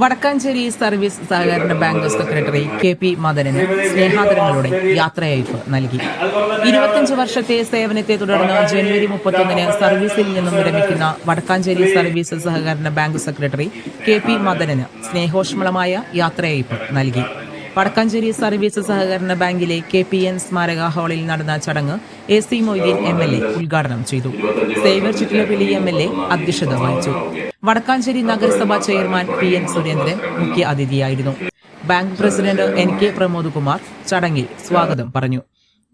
Vadakkanchery service സഹകരണ bank secretary K P മദനന് സ്നേഹാദരങ്ങളുടെ യാത്രയയപ്പ് നൽകി. ഇരുപത്തിയഞ്ച് വർഷത്തെ സേവനത്തെ തുടർന്ന് ജനുവരി മുപ്പത്തൊന്നിന് സർവീസിൽ നിന്നും വിരമിക്കുന്ന വടക്കാഞ്ചേരി സർവീസ് സഹകരണ ബാങ്ക് സെക്രട്ടറി കെ പി മദനന് സ്നേഹോഷ്മളമായ യാത്രയയപ്പ് നൽകി. വടക്കാഞ്ചേരി സർവീസ് സഹകരണ ബാങ്കിലെ കെ പി എൻ സ്മാരക ഹാളിൽ നടന്ന ചടങ്ങ് A C Moideen M L A ഉദ്ഘാടനം ചെയ്തു. Xavier Chittilappilly M L A അധ്യക്ഷത വഹിച്ചു. വടക്കാഞ്ചേരി നഗരസഭാ ചെയർമാൻ പി എൻ സുരേന്ദ്രൻ മുഖ്യ അതിഥിയായിരുന്നു. Bank president N K Pramod Kumar ചടങ്ങിൽ സ്വാഗതം പറഞ്ഞു.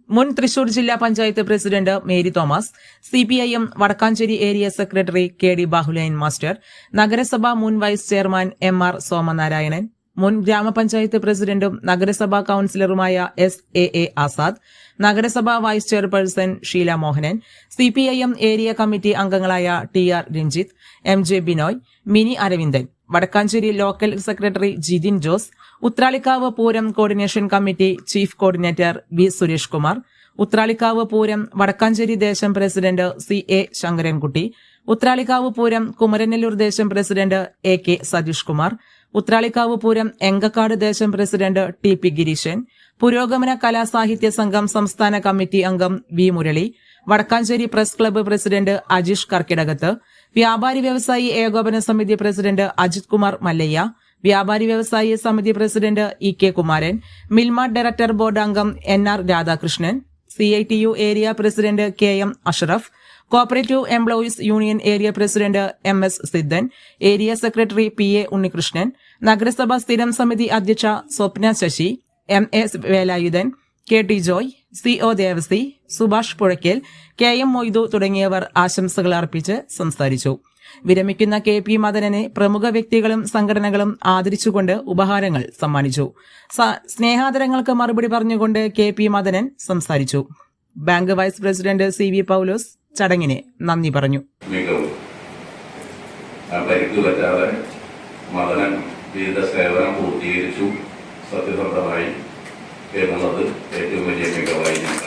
മുൻ തൃശൂർ ജില്ലാ panchayat president Mary Thomas C P I M Vadakkanchery area secretary K D Bahulain master നഗരസഭാ മുൻ vice chairman M R Somanarayanan മുൻ ഗ്രാമപഞ്ചായത്ത് പ്രസിഡന്റും നഗരസഭാ കൌൺസിലറുമായ എസ് എ എ ആസാദ് നഗരസഭാ vice chairperson Sheela Mohanan C P I M area committee അംഗങ്ങളായ T R Ranjith M J Binoy Mini Aravindan Wadakkanchery local secretary Jithin Jose Uthralikavu Pooram coordination committee chief coordinator V Suresh Kumar Uthralikavu Pooram Vadakkanchery ദേശം president C A Sankarankutty Uthralikavu Pooram Kumaranellur ദേശം president A K Satheesh Kumar Uthralikavu Pooram Engakkad ദേശം president T P Gireesan പുരോഗമന കലാസാഹിത്യ സംഘം സംസ്ഥാന committee അംഗം V Murali Vadakkanchery press club president Ajeesh Karkidakath വ്യാപാരി വ്യവസായി ഏകോപന സമിതി പ്രസിഡന്റ് അജിത് കുമാർ മല്ലയ്യ വ്യാപാരി വ്യവസായി സമിതി president E K Kumaran Milma director board അംഗം N R Radhakrishnan C I T U area president K M Ashraf cooperative employees union area president M S Siddhan area secretary P A Unnikrishnan നഗരസഭാ സ്ഥിരം സമിതി അധ്യക്ഷ Swapna Sasi M S Velayudhan K T Joy C O Devasi Subhash Puzhakkal K M Moithu തുടങ്ങിയവർ ആശംസകൾ അർപ്പിച്ച് സംസാരിച്ചു. വിരമിക്കുന്ന K P മദനനെ പ്രമുഖ വ്യക്തികളും സംഘടനകളും ആദരിച്ചുകൊണ്ട് ഉപഹാരങ്ങൾ സമ്മാനിച്ചു. സ്നേഹാദരങ്ങൾക്ക് മറുപടി പറഞ്ഞുകൊണ്ട് കെ പി മദനൻ സംസാരിച്ചു. Bank vice president C V Paulose ചടങ്ങിന് നന്ദി പറഞ്ഞു. മദനൻ വിവിധ സേവനം benim anladığım e, Ömer Yemegavay'ın